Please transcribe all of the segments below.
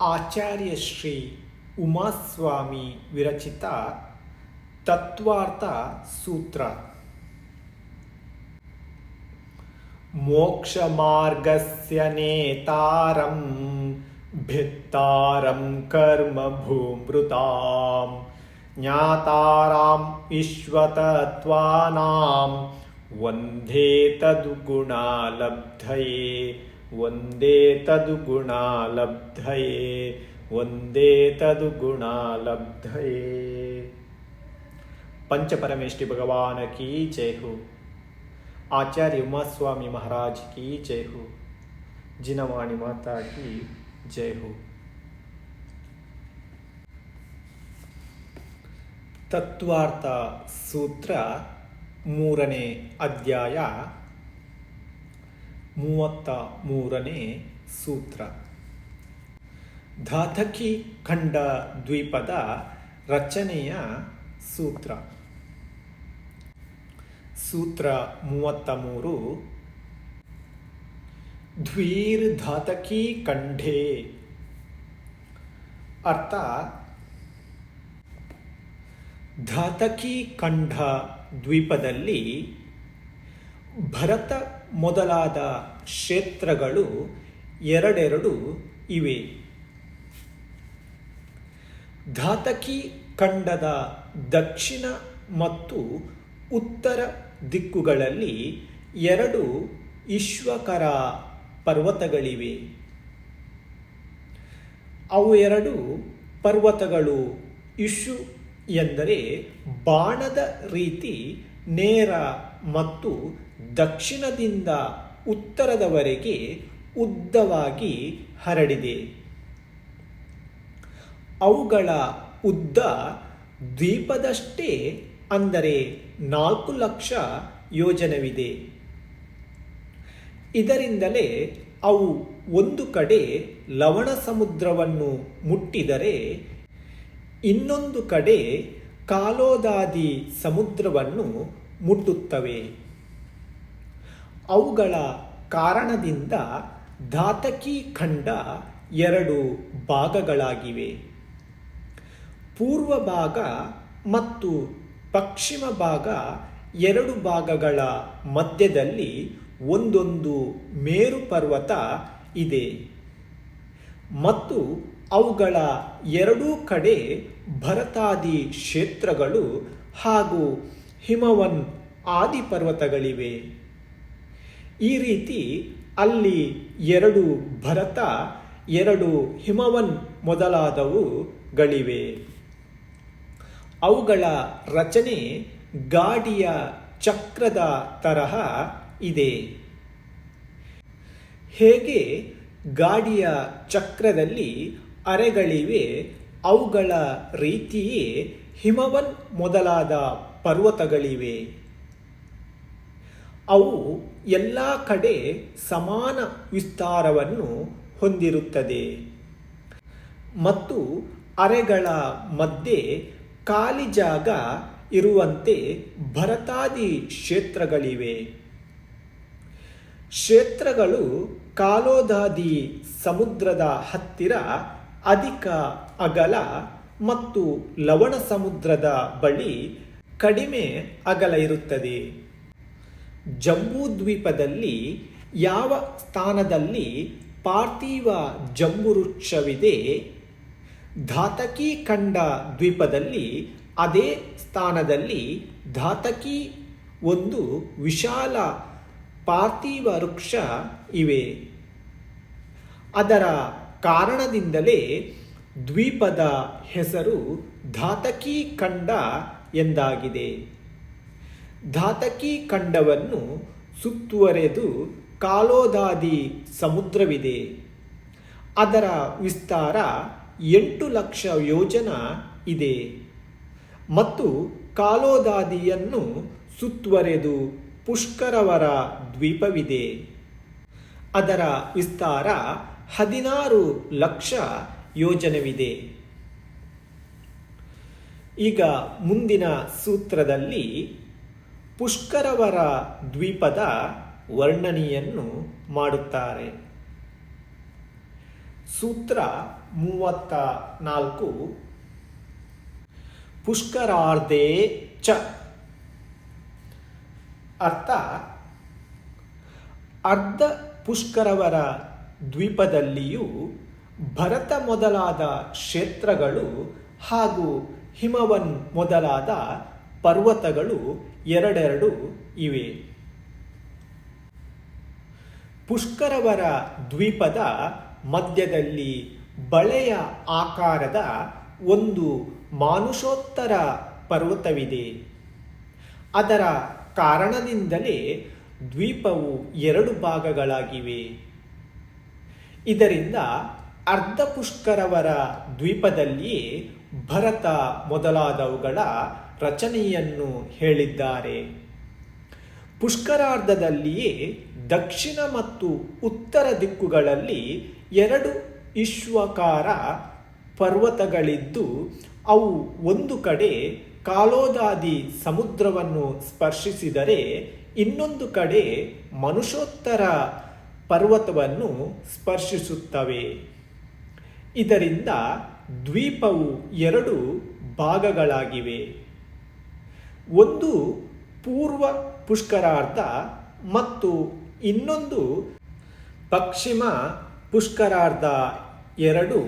आचार्यश्री उमास्वामी विरचिता तत्त्वार्थसूत्र मोक्षमार्गस्य नेतारं भित्तारं कर्मभूमृतां भूमृताम् विश्वतत्त्वानां इश्वतत्वानां वन्दे तदुगुणा వందే తదుగుణాలబ్ధయే వందే తదుగుణాలబ్ధయే పంచపరమేష్టి భగవానకి చేహు ఆచార్య ఉమాస్వామి మహారాజ్కి చేహు జినవాణి మాతాకి జయహు తత్వార్థ సూత్ర మూరనే అధ్యాయ ಮೂವತ್ತ ಮೂರನೇ ಸೂತ್ರ. ಧಾತಕಿ ಖಂಡ ದ್ವೀಪದ ರಚನೆಯ ಸೂತ್ರ. ಸೂತ್ರ ಮೂವತ್ತ ಮೂರು ಧಾತಕಿ ಖಂಡೇ. ಅರ್ಥ? ಧಾತಕಿ ಖಂಡ ದ್ವೀಪದಲ್ಲಿ ಭರತ ಮೊದಲಾದ ಕ್ಷೇತ್ರಗಳು ಎರಡೆರಡು ಇವೆ. ಧಾತಕಿ ಖಂಡದ ದಕ್ಷಿಣ ಮತ್ತು ಉತ್ತರ ದಿಕ್ಕುಗಳಲ್ಲಿ ಎರಡು ಈಶ್ವಕರ ಪರ್ವತಗಳಿವೆ. ಅವು ಎರಡು ಪರ್ವತಗಳು. ಇಶು ಎಂದರೆ ಬಾಣದ ರೀತಿ ನೇರ ಮತ್ತು ದಕ್ಷಿಣದಿಂದ ಉತ್ತರದವರೆಗೆ ಉದ್ದವಾಗಿ ಹರಡಿದೆ. ಅವುಗಳ ಉದ್ದ ದ್ವೀಪದಷ್ಟೇ ಅಂದರೆ ನಾಲ್ಕು ಲಕ್ಷ ಯೋಜನವಿದೆ. ಇದರಿಂದಲೇ ಅವು ಒಂದು ಕಡೆ ಲವಣ ಸಮುದ್ರವನ್ನು ಮುಟ್ಟಿದರೆ ಇನ್ನೊಂದು ಕಡೆ ಕಾಲೋದಾದಿ ಸಮುದ್ರವನ್ನು ಮುಟ್ಟುತ್ತವೆ. ಅವುಗಳ ಕಾರಣದಿಂದ ಧಾತಕಿ ಖಂಡ ಎರಡು ಭಾಗಗಳಾಗಿವೆ. ಪೂರ್ವ ಭಾಗ ಮತ್ತು ಪಶ್ಚಿಮ ಭಾಗ ಎರಡು ಭಾಗಗಳ ಮಧ್ಯದಲ್ಲಿ ಒಂದೊಂದು ಮೇರು ಪರ್ವತ ಇದೆ ಮತ್ತು ಅವುಗಳ ಎರಡೂ ಕಡೆ ಭರತಾದಿ ಕ್ಷೇತ್ರಗಳು ಹಾಗೂ ಹಿಮವನ್ ಆದಿ ಪರ್ವತಗಳಿವೆ ಈ ರೀತಿ ಅಲ್ಲಿ ಎರಡು ಭರತ, ಎರಡು ಹಿಮವನ್ ಮೊದಲಾದವುಗಳಿವೆ ಅವುಗಳ ರಚನೆ ಗಾಡಿಯ ಚಕ್ರದ ತರಹ ಇದೆ. ಹೇಗೆ ಗಾಡಿಯ ಚಕ್ರದಲ್ಲಿ ಅರೆಗಳಿವೆ, ಅವುಗಳ ರೀತಿಯೇ ಹಿಮವನ್ ಮೊದಲಾದ ಪರ್ವತಗಳಿವೆ. ಅವು ಎಲ್ಲ ಕಡೆ ಸಮಾನ ವಿಸ್ತಾರವನ್ನು ಹೊಂದಿರುತ್ತದೆ. ಮತ್ತು ಅರೆಗಳ ಮಧ್ಯೆ ಖಾಲಿ ಜಾಗ ಇರುವಂತೆ ಭರತಾದಿ ಕ್ಷೇತ್ರಗಳಿವೆ. ಕ್ಷೇತ್ರಗಳು ಕಾಲೋದಾದಿ ಸಮುದ್ರದ ಹತ್ತಿರ ಅಧಿಕ ಅಗಲ ಮತ್ತು ಲವಣ ಸಮುದ್ರದ ಬಳಿ ಕಡಿಮೆ ಅಗಲ ಇರುತ್ತದೆ. ಜಂಬೂ ದ್ವೀಪದಲ್ಲಿ ಯಾವ ಸ್ಥಾನದಲ್ಲಿ ಪಾರ್ಥಿವ ಜಂಬುವೃಕ್ಷವಿದೆ ಧಾತಕಿ ಖಂಡ ದ್ವೀಪದಲ್ಲಿ ಅದೇ ಸ್ಥಾನದಲ್ಲಿ ಧಾತಕಿ ಒಂದು ವಿಶಾಲ ಪಾರ್ಥಿವ ವೃಕ್ಷ ಇವೆ. ಅದರ ಕಾರಣದಿಂದಲೇ ದ್ವೀಪದ ಹೆಸರು ಧಾತಕಿ ಖಂಡ ಎಂದಾಗಿದೆ. ಧಾತಕಿ ಖಂಡವನ್ನು ಸುತ್ತುವರೆದು ಕಾಲೋದಾದಿ ಸಮುದ್ರವಿದೆ. ಅದರ ವಿಸ್ತಾರ ಎಂಟು ಲಕ್ಷ ಯೋಜನ ಇದೆ. ಮತ್ತು ಕಾಲೋದಾದಿಯನ್ನು ಸುತ್ತುವರೆದು ಪುಷ್ಕರವರ ದ್ವೀಪವಿದೆ. ಅದರ ವಿಸ್ತಾರ ಹದಿನಾರು ಲಕ್ಷ ಯೋಜನವಿದೆ. ಈಗ ಮುಂದಿನ ಸೂತ್ರದಲ್ಲಿ ಪುಷ್ಕರವರ ದ್ವೀಪದ ವರ್ಣನೆಯನ್ನು ಮಾಡುತ್ತಾರೆ. ಸೂತ್ರ ಮೂವತ್ತ ನಾಲ್ಕು. ಪುಷ್ಕರಾರ್ಧೇ ಚ. ಅರ್ಥ, ಅರ್ಧ ಪುಷ್ಕರವರ ದ್ವೀಪದಲ್ಲಿಯೂ ಭರತ ಮೊದಲಾದ ಕ್ಷೇತ್ರಗಳು ಹಾಗೂ ಹಿಮವನ್ ಮೊದಲಾದ ಪರ್ವತಗಳು ಎರಡೆರಡು ಇವೆ. ಪುಷ್ಕರವರ ದ್ವೀಪದ ಮಧ್ಯದಲ್ಲಿ ಬಳೆಯ ಆಕಾರದ ಒಂದು ಮಾನುಷೋತ್ತರ ಪರ್ವತವಿದೆ. ಅದರ ಕಾರಣದಿಂದಲೇ ದ್ವೀಪವು ಎರಡು ಭಾಗಗಳಾಗಿವೆ. ಇದರಿಂದ ಅರ್ಧ ಪುಷ್ಕರವರ ದ್ವೀಪದಲ್ಲಿಯೇ ಭರತ ಮೊದಲಾದವುಗಳ ರಚನೆಯನ್ನು ಹೇಳಿದ್ದಾರೆ. ಪುಷ್ಕರಾರ್ಧದಲ್ಲಿಯೇ ದಕ್ಷಿಣ ಮತ್ತು ಉತ್ತರ ದಿಕ್ಕುಗಳಲ್ಲಿ ಎರಡು ಇಶ್ವಕಾರ ಪರ್ವತಗಳಿದ್ದು, ಅವು ಒಂದು ಕಡೆ ಕಾಲೋದಾದಿ ಸಮುದ್ರವನ್ನು ಸ್ಪರ್ಶಿಸಿದರೆ ಇನ್ನೊಂದು ಕಡೆ ಮನುಷ್ಯೋತ್ತರ ಪರ್ವತವನ್ನು ಸ್ಪರ್ಶಿಸುತ್ತವೆ. ಇದರಿಂದ ದ್ವೀಪವು ಎರಡು ಭಾಗಗಳಾಗಿವೆ. ಒಂದು ಪೂರ್ವ ಪುಷ್ಕರಾರ್ಧ ಮತ್ತು ಇನ್ನೊಂದು ಪಶ್ಚಿಮ ಪುಷ್ಕರಾರ್ಧ ಎರಡು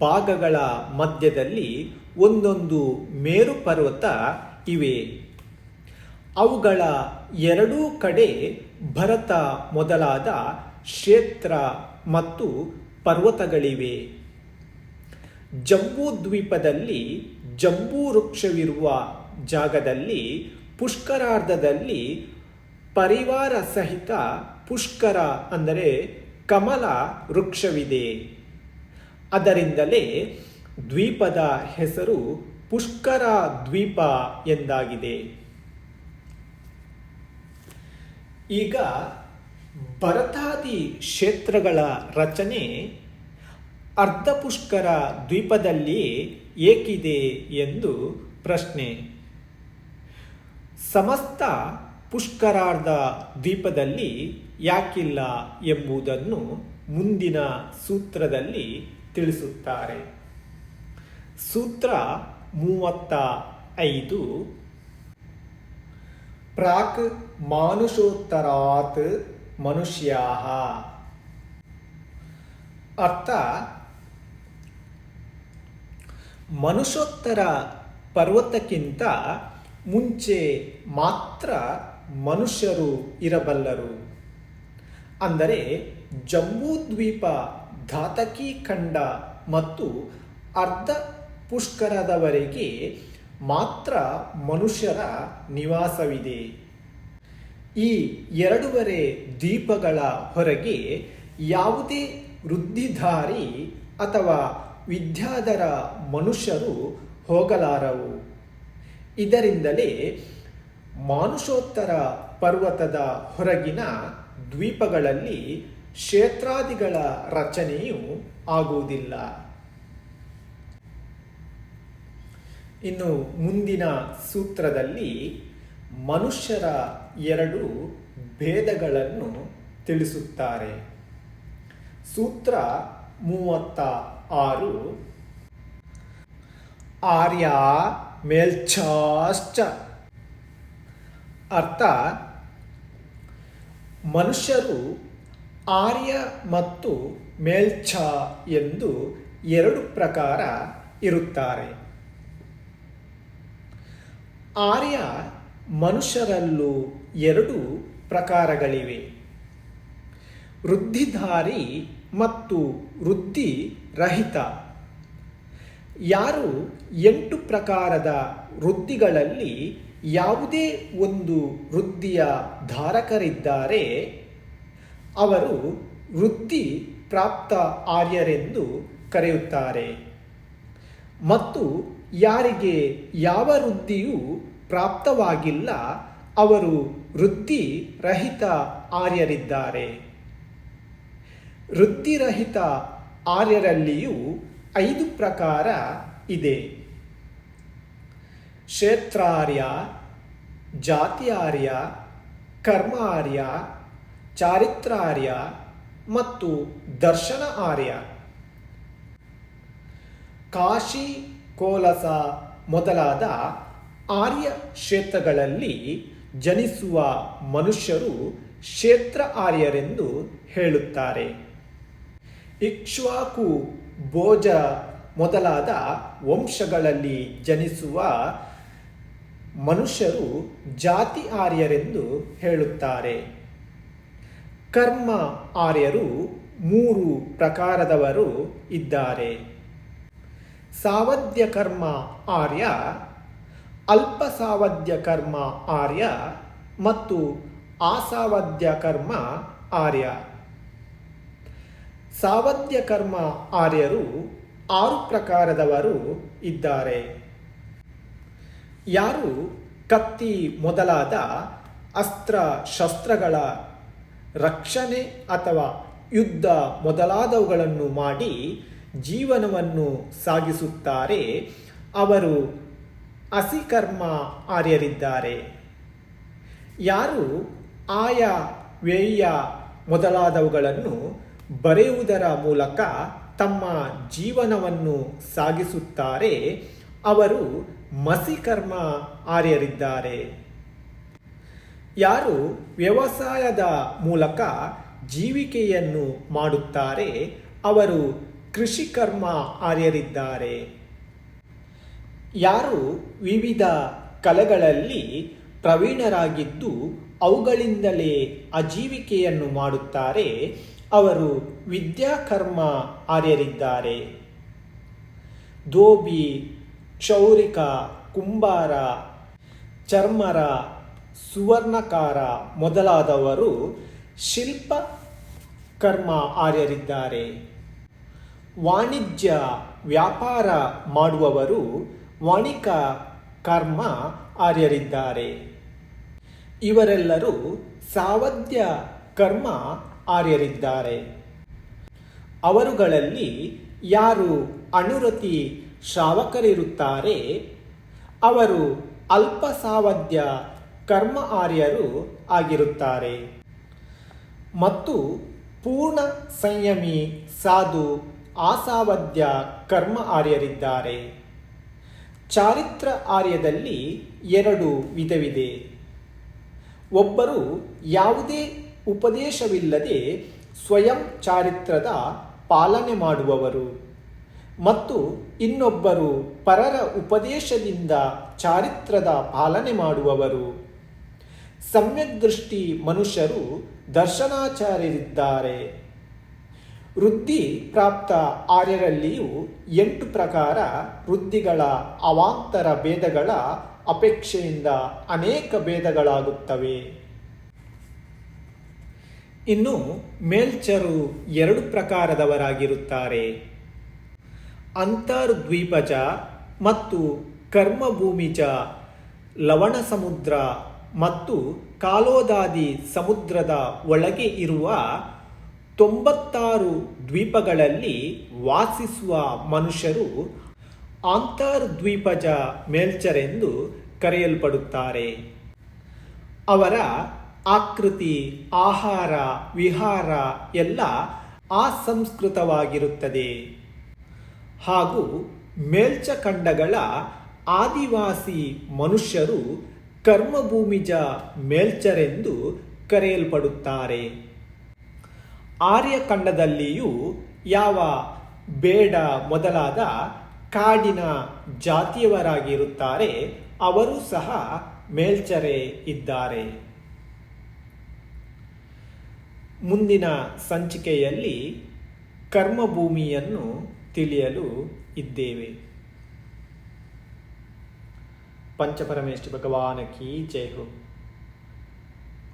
ಭಾಗಗಳ ಮಧ್ಯದಲ್ಲಿ ಒಂದೊಂದು ಮೇರು ಪರ್ವತ ಇವೆ. ಅವುಗಳ ಎರಡೂ ಕಡೆ ಭರತ ಮೊದಲಾದ ಕ್ಷೇತ್ರ ಮತ್ತು ಪರ್ವತಗಳಿವೆ. ಜಂಬೂ ದ್ವೀಪದಲ್ಲಿ ಜಂಬೂ ವೃಕ್ಷವಿರುವ ಜಾಗದಲ್ಲಿ, ಪುಷ್ಕರಾರ್ಧದಲ್ಲಿ ಪರಿವಾರ ಸಹಿತ ಪುಷ್ಕರ ಅಂದರೆ ಕಮಲ ವೃಕ್ಷವಿದೆ. ಅದರಿಂದಲೇ ದ್ವೀಪದ ಹೆಸರು ಪುಷ್ಕರ ದ್ವೀಪ ಎಂದಾಗಿದೆ. ಈಗ ಭರತಾದಿ ಕ್ಷೇತ್ರಗಳ ರಚನೆ ಅರ್ಧ ಪುಷ್ಕರ ದ್ವೀಪದಲ್ಲಿ ಏಕಿದೆ ಎಂದು ಪ್ರಶ್ನೆ. ಸಮಸ್ತ ಪುಷ್ಕರಾರ್ಧ ದ್ವೀಪದಲ್ಲಿ ಯಾಕಿಲ್ಲ ಎಂಬುದನ್ನು ಮುಂದಿನ ಸೂತ್ರದಲ್ಲಿ ತಿಳಿಸುತ್ತಾರೆ. ಸೂತ್ರ ಮೂವತ್ತ ಐದು ಪ್ರಾಕ್ ಮಾನುಷೋತ್ತರಾತ್ ಮನುಷ್ಯ ಅರ್ಥ, ಮನುಷ್ಯೋತ್ತರ ಪರ್ವತಕ್ಕಿಂತ ಮುಂಚೆ ಮಾತ್ರ ಮನುಷ್ಯರು ಇರಬಲ್ಲರು. ಅಂದರೆ ಜಂಬೂ ದ್ವೀಪ ಧಾತಕಿ ಖಂಡ ಮತ್ತು ಅರ್ಧ ಪುಷ್ಕರದವರೆಗೆ ಮಾತ್ರ ಮನುಷ್ಯರ ನಿವಾಸವಿದೆ. ಈ ಎರಡೂವರೆ ದ್ವೀಪಗಳ ಹೊರಗೆ ಯಾವುದೇ ವೃದ್ಧಿಧಾರಿ ಅಥವಾ ವಿದ್ಯಾಧರ ಮನುಷ್ಯರು ಹೋಗಲಾರವು. ಇದರಿಂದಲೇ ಮಾನುಷೋತ್ತರ ಪರ್ವತದ ಹೊರಗಿನ ದ್ವೀಪಗಳಲ್ಲಿ ಕ್ಷೇತ್ರಾದಿಗಳ ರಚನೆಯು ಆಗುವುದಿಲ್ಲ. ಇನ್ನು ಮುಂದಿನ ಸೂತ್ರದಲ್ಲಿ ಮನುಷ್ಯರ ಎರಡು ಭೇದಗಳನ್ನು ತಿಳಿಸುತ್ತಾರೆ. ಸೂತ್ರ ಮೂವತ್ತ ಆರು, ಆರ್ಯ ಮೇಲ್ಚಾಶ್ಚ. ಅರ್ಥ ಮನುಷ್ಯರು ಆರ್ಯ ಮತ್ತು ಮೇಲ್ಛ ಎಂದು ಎರಡು ಪ್ರಕಾರ ಇರುತ್ತಾರೆ. ಆರ್ಯ ಮನುಷ್ಯರಲ್ಲೂ ಎರಡು ಪ್ರಕಾರಗಳಿವೆ. ವೃದ್ಧಿಧಾರಿ ಮತ್ತು ವೃದ್ಧಿ ರಹಿತ ಯಾರು ಎಂಟು ಪ್ರಕಾರದ ವೃತ್ತಿಗಳಲ್ಲಿ ಯಾವುದೇ ಒಂದು ವೃತ್ತಿಯ ಧಾರಕರಿದ್ದಾರೆ, ಅವರು ವೃತ್ತಿ ಪ್ರಾಪ್ತ ಆರ್ಯರೆಂದು ಕರೆಯುತ್ತಾರೆ. ಮತ್ತು ಯಾರಿಗೆ ಯಾವ ವೃತ್ತಿಯೂ ಪ್ರಾಪ್ತವಾಗಿಲ್ಲ, ಅವರು ವೃತ್ತಿ ರಹಿತ ಆರ್ಯರಿದ್ದಾರೆ. ವೃತ್ತಿರಹಿತ ಆರ್ಯರಲ್ಲಿಯೂ ಐದು ಪ್ರಕಾರ ಇದೆ. ಕ್ಷೇತ್ರಾರ್ಯ, ಜಾತಿಯಾರ್ಯ, ಕರ್ಮಾರ್ಯ, ಚಾರಿತ್ರಾರ್ಯ ಮತ್ತು ದರ್ಶನ ಆರ್ಯ ಕಾಶಿ, ಕೋಲಸ ಮೊದಲಾದ ಆರ್ಯ ಕ್ಷೇತ್ರಗಳಲ್ಲಿ ಜನಿಸುವ ಮನುಷ್ಯರು ಕ್ಷೇತ್ರ ಆರ್ಯರೆಂದು ಹೇಳುತ್ತಾರೆ. ಇಕ್ಷ್ವಾಕು ಭೋಜ ಮೊದಲಾದ ವಂಶಗಳಲ್ಲಿ ಜನಿಸುವ ಮನುಷ್ಯರು ಜಾತಿ ಆರ್ಯರೆಂದು ಹೇಳುತ್ತಾರೆ. ಕರ್ಮ ಆರ್ಯರು ಮೂರು ಪ್ರಕಾರದವರು ಇದ್ದಾರೆ. ಸಾವಧ್ಯ ಕರ್ಮ ಆರ್ಯ, ಅಲ್ಪ ಸಾವಧ್ಯ ಕರ್ಮ ಆರ್ಯ ಮತ್ತು ಆಸಾವಧ್ಯ ಕರ್ಮ ಆರ್ಯ. ಸಾವಧ್ಯ ಕರ್ಮ ಆರ್ಯರು ಆರು ಪ್ರಕಾರದವರು ಇದ್ದಾರೆ. ಯಾರು ಕತ್ತಿ ಮೊದಲಾದ ಅಸ್ತ್ರ ಶಸ್ತ್ರಗಳ ರಕ್ಷಣೆ ಅಥವಾ ಯುದ್ಧ ಮೊದಲಾದವುಗಳನ್ನು ಮಾಡಿ ಜೀವನವನ್ನು ಸಾಗಿಸುತ್ತಾರೆ, ಅವರು ಅಸಿಕರ್ಮ ಆರ್ಯರಿದ್ದಾರೆ. ಯಾರು ಆಯ ವ್ಯಯ ಮೊದಲಾದವುಗಳನ್ನು ಬರೆಯುವುದರ ಮೂಲಕ ತಮ್ಮ ಜೀವನವನ್ನು ಸಾಗಿಸುತ್ತಾರೆ. ಅವರು ಮಸಿಕರ್ಮ ಆರ್ಯರಿದ್ದಾರೆ. ಯಾರು ವ್ಯವಸಾಯದ ಮೂಲಕ ಜೀವಿಕೆಯನ್ನು ಮಾಡುತ್ತಾರೆ, ಅವರು ಕೃಷಿಕರ್ಮ ಆರ್ಯರಿದ್ದಾರೆ. ಯಾರು ವಿವಿಧ ಕಲೆಗಳಲ್ಲಿ ಪ್ರವೀಣರಾಗಿದ್ದು, ಅವುಗಳಿಂದಲೇ ಆಜೀವಿಕೆಯನ್ನು ಮಾಡುತ್ತಾರೆ ಅವರು ವಿದ್ಯಾಕರ್ಮ ಆರ್ಯರಿದ್ದಾರೆ. ಧೋಬಿ, ಕ್ಷೌರಿಕ, ಕುಂಬಾರ, ಚರ್ಮರ, ಸುವರ್ಣಕಾರ ಮೊದಲಾದವರು ಶಿಲ್ಪ ಕರ್ಮ ಆರ್ಯರಿದ್ದಾರೆ. ವಾಣಿಜ್ಯ, ವ್ಯಾಪಾರ ಮಾಡುವವರು ವಾಣಿಕ ಕರ್ಮ ಆರ್ಯರಿದ್ದಾರೆ. ಇವರೆಲ್ಲರೂ ಸಾವಧ್ಯ ಕರ್ಮ ಆರ್ಯರಿದ್ದಾರೆ. ಅವರುಗಳಲ್ಲಿ ಯಾರು ಅನುರತಿ ಶ್ರಾವಕರಿರುತ್ತಾರೆ? ಅವರು ಅಲ್ಪ ಸಾವಧ್ಯ ಕರ್ಮ ಆರ್ಯರು ಆಗಿರುತ್ತಾರೆ. ಮತ್ತು ಪೂರ್ಣ ಸಂಯಮಿ ಸಾಧು ಆಸಾವಧ್ಯ ಕರ್ಮ ಆರ್ಯರಿದ್ದಾರೆ. ಚಾರಿತ್ರ ಆರ್ಯದಲ್ಲಿ ಎರಡು ವಿಧವಿದೆ. ಒಬ್ಬರು ಯಾವುದೇ ಉಪದೇಶವಿಲ್ಲದೆ ಸ್ವಯಂ ಚಾರಿತ್ರದ ಪಾಲನೆ ಮಾಡುವವರು. ಮತ್ತು ಇನ್ನೊಬ್ಬರು ಪರರ ಉಪದೇಶದಿಂದ ಚಾರಿತ್ರದ ಪಾಲನೆ ಮಾಡುವವರು. ಸಮ್ಯಕ್ ದೃಷ್ಟಿ ಮನುಷ್ಯರು ದರ್ಶನಾಚಾರ್ಯರಿದ್ದಾರೆ. ವೃದ್ಧಿ ಪ್ರಾಪ್ತ ಆರ್ಯರಲ್ಲಿಯೂ ಎಂಟು ಪ್ರಕಾರ ವೃದ್ಧಿಗಳ ಅವಾಂತರ ಭೇದಗಳ ಅಪೇಕ್ಷೆಯಿಂದ ಅನೇಕ ಭೇದಗಳಾಗುತ್ತವೆ. ಇನ್ನು ಮೇಲ್ಚರು ಎರಡು ಪ್ರಕಾರದವರಾಗಿರುತ್ತಾರೆ. ಅಂತರ್ದ್ವೀಪಜ ಮತ್ತು ಕರ್ಮಭೂಮಿಜ ಲವಣ ಸಮುದ್ರ ಮತ್ತು ಕಾಲೋದಾದಿ ಸಮುದ್ರದ ಒಳಗೆ ಇರುವ ತೊಂಬತ್ತಾರು ದ್ವೀಪಗಳಲ್ಲಿ ವಾಸಿಸುವ ಮನುಷ್ಯರು ಅಂತರ್ದ್ವೀಪಜ ಮೇಲ್ಚರೆಂದು ಕರೆಯಲ್ಪಡುತ್ತಾರೆ. ಅವರ ಆಕೃತಿ, ಆಹಾರ, ವಿಹಾರ ಎಲ್ಲ ಅಸಂಸ್ಕೃತವಾಗಿರುತ್ತದೆ ಹಾಗೂ ಮೇಲ್ಚಖಂಡಗಳ ಆದಿವಾಸಿ ಮನುಷ್ಯರು ಕರ್ಮಭೂಮಿಜ ಮೇಲ್ಚರೆಂದು ಕರೆಯಲ್ಪಡುತ್ತಾರೆ. ಆರ್ಯಖಂಡದಲ್ಲಿಯೂ ಯಾವ ಬೇಡ ಮೊದಲಾದ ಕಾಡಿನ ಜಾತಿಯವರಾಗಿರುತ್ತಾರೆ, ಅವರು ಸಹ ಮೇಲ್ಚರೆ ಇದ್ದಾರೆ. ಮುಂದಿನ ಸಂಚಿಕೆಯಲ್ಲಿ ಕರ್ಮಭೂಮಿಯನ್ನು ತಿಳಿಯಲು ಇದ್ದೇವೆ. ಪಂಚಪರಮೇಶ್ವರ ಭಗವಾನ ಕಿ ಜೈ ಹೋ.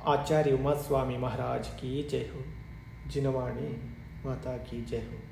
ಆಚಾರ್ಯ ಉಮಾಸ್ವಾಮಿ ಮಹಾರಾಜ್ ಕಿ ಜೈ ಹೋ. ಜಿನವಾಣಿ ಮಾತಾ ಕಿ ಜೈ ಹೋ.